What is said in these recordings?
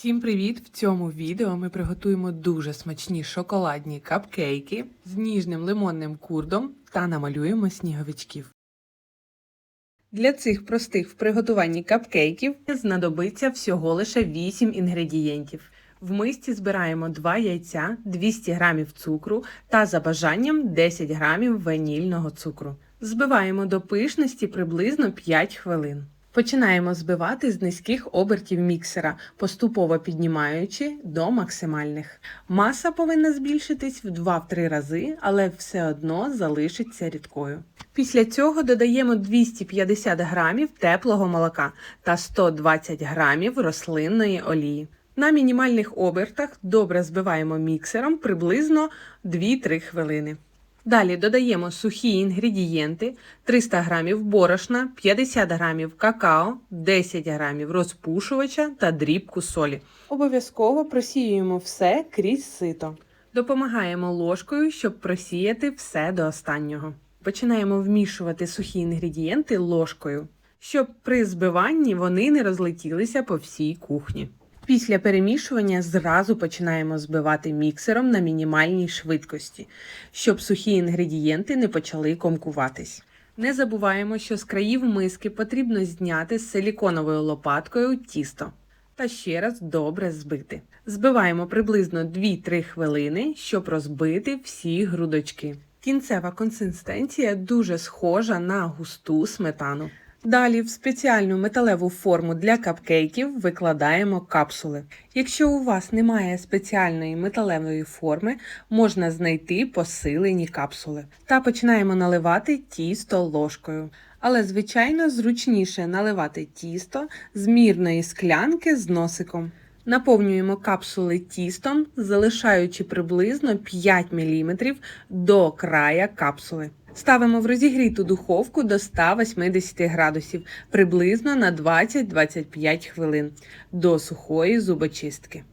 Всім привіт! В цьому відео ми приготуємо дуже смачні шоколадні капкейки з ніжним лимонним курдом та намалюємо сніговичків. Для цих простих в приготуванні капкейків знадобиться всього лише 8 інгредієнтів. В мисці збираємо 2 яйця, 200 г цукру та за бажанням 10 г ванільного цукру. Збиваємо до пишності приблизно 5 хвилин. Починаємо збивати з низьких обертів міксера, поступово піднімаючи до максимальних. Маса повинна збільшитись в 2-3 рази, але все одно залишиться рідкою. Після цього додаємо 250 грамів теплого молока та 120 грамів рослинної олії. На мінімальних обертах добре збиваємо міксером приблизно 2-3 хвилини. Далі додаємо сухі інгредієнти: 300 г борошна, 50 г какао, 10 г розпушувача та дрібку солі. Обов'язково просіюємо все крізь сито. Допомагаємо ложкою, щоб просіяти все до останнього. Починаємо вмішувати сухі інгредієнти ложкою, щоб при збиванні вони не розлетілися по всій кухні. Після перемішування зразу починаємо збивати міксером на мінімальній швидкості, щоб сухі інгредієнти не почали комкуватись. Не забуваємо, що з країв миски потрібно зняти з силіконовою лопаткою тісто та ще раз добре збити. Збиваємо приблизно 2-3 хвилини, щоб розбити всі грудочки. Кінцева консистенція дуже схожа на густу сметану. Далі в спеціальну металеву форму для капкейків викладаємо капсули. Якщо у вас немає спеціальної металевої форми, можна знайти посилені капсули. Та починаємо наливати тісто ложкою. Але, звичайно, зручніше наливати тісто з мірної склянки з носиком. Наповнюємо капсули тістом, залишаючи приблизно 5 мм до края капсули. Ставимо в розігріту духовку до 180 градусів приблизно на 20-25 хвилин до сухої зубочистки.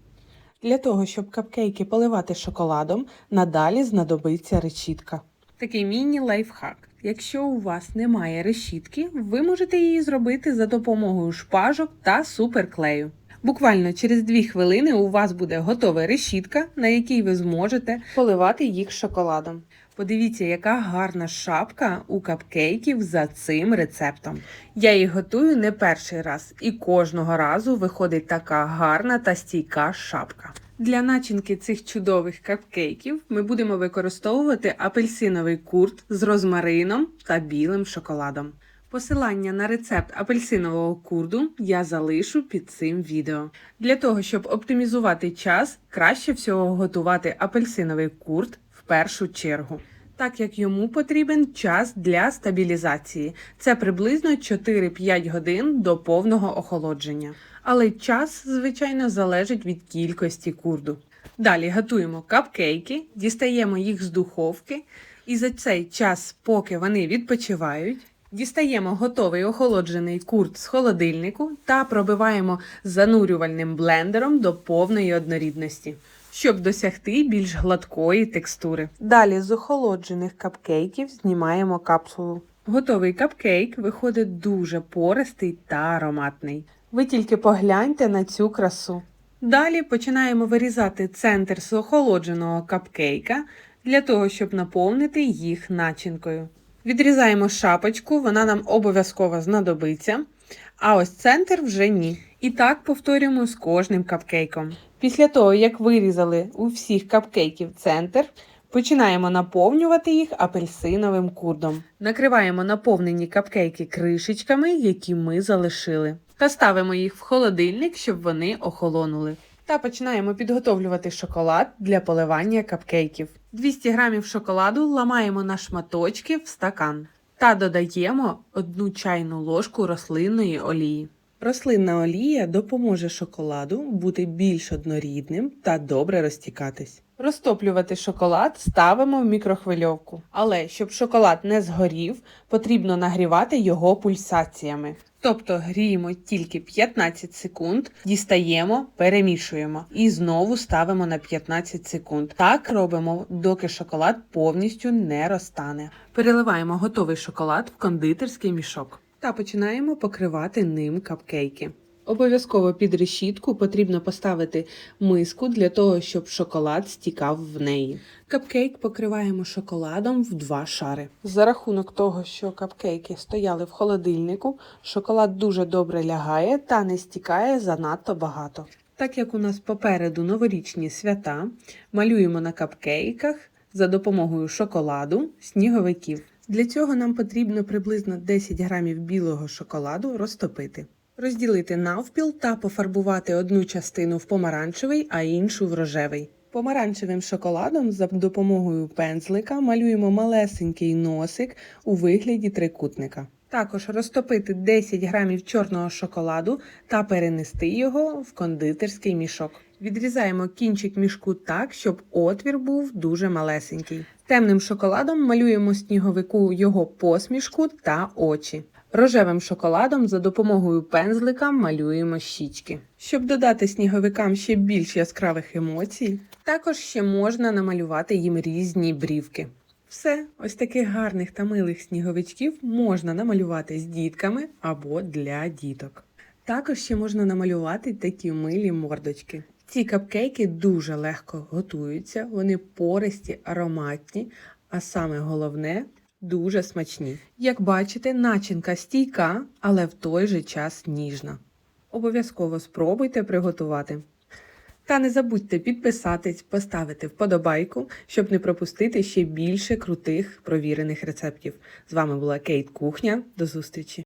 Для того, щоб капкейки поливати шоколадом, надалі знадобиться решітка. Такий міні-лайфхак. Якщо у вас немає решітки, ви можете її зробити за допомогою шпажок та суперклею. Буквально через 2 хвилини у вас буде готова решітка, на якій ви зможете поливати їх шоколадом. Подивіться, яка гарна шапка у капкейків за цим рецептом. Я їх готую не перший раз, і кожного разу виходить така гарна та стійка шапка. Для начинки цих чудових капкейків ми будемо використовувати апельсиновий курт з розмарином та білим шоколадом. Посилання на рецепт апельсинового курду я залишу під цим відео. Для того, щоб оптимізувати час, краще всього готувати апельсиновий курт першу чергу. Так як йому потрібен час для стабілізації. Це приблизно 4-5 годин до повного охолодження. Але час, звичайно, залежить від кількості курду. Далі готуємо капкейки, дістаємо їх з духовки, і за цей час, поки вони відпочивають, Дістаємо готовий охолоджений курт з холодильнику та пробиваємо занурювальним блендером до повної однорідності, щоб досягти більш гладкої текстури. Далі з охолоджених капкейків знімаємо капсулу. Готовий капкейк виходить дуже пористий та ароматний. Ви тільки погляньте на цю красу. Далі починаємо вирізати центр з охолодженого капкейка для того, щоб наповнити їх начинкою. Відрізаємо шапочку, вона нам обов'язково знадобиться. А ось центр вже ні. І так повторюємо з кожним капкейком. Після того, як вирізали у всіх капкейків центр, починаємо наповнювати їх апельсиновим курдом. Накриваємо наповнені капкейки кришечками, які ми залишили. Та ставимо їх в холодильник, щоб вони охолонули. Та починаємо підготовлювати шоколад для поливання капкейків. 200 г шоколаду ламаємо на шматочки в стакан та додаємо одну чайну ложку рослинної олії. Рослинна олія допоможе шоколаду бути більш однорідним та добре розтікатись. Розтоплювати шоколад ставимо в мікрохвильовку. Але щоб шоколад не згорів, потрібно нагрівати його пульсаціями. Тобто гріємо тільки 15 секунд, дістаємо, перемішуємо і знову ставимо на 15 секунд. Так робимо, доки шоколад повністю не розтане. Переливаємо готовий шоколад в кондитерський мішок та починаємо покривати ним капкейки. Обов'язково під решітку потрібно поставити миску для того, щоб шоколад стікав в неї. Капкейк покриваємо шоколадом в два шари. За рахунок того, що капкейки стояли в холодильнику, шоколад дуже добре лягає та не стікає занадто багато. Так як у нас попереду новорічні свята, малюємо на капкейках за допомогою шоколаду сніговиків. Для цього нам потрібно приблизно 10 грамів білого шоколаду розтопити. Розділити навпіл та пофарбувати одну частину в помаранчевий, а іншу в рожевий. Помаранчевим шоколадом за допомогою пензлика малюємо малесенький носик у вигляді трикутника. Також розтопити 10 грамів чорного шоколаду та перенести його в кондитерський мішок. Відрізаємо кінчик мішку так, щоб отвір був дуже малесенький. Темним шоколадом малюємо сніговику його посмішку та очі. Рожевим шоколадом за допомогою пензлика малюємо щічки. Щоб додати сніговикам ще більш яскравих емоцій, також ще можна намалювати їм різні брівки. Все, ось таких гарних та милих сніговичків можна намалювати з дітками або для діток. Також ще можна намалювати такі милі мордочки. Ці капкейки дуже легко готуються, вони пористі, ароматні, а саме головне дуже смачні. Як бачите, начинка стійка, але в той же час ніжна. Обов'язково спробуйте приготувати. Та не забудьте підписатись, поставити вподобайку, щоб не пропустити ще більше крутих провірених рецептів. З вами була Кейт Кухня. До зустрічі!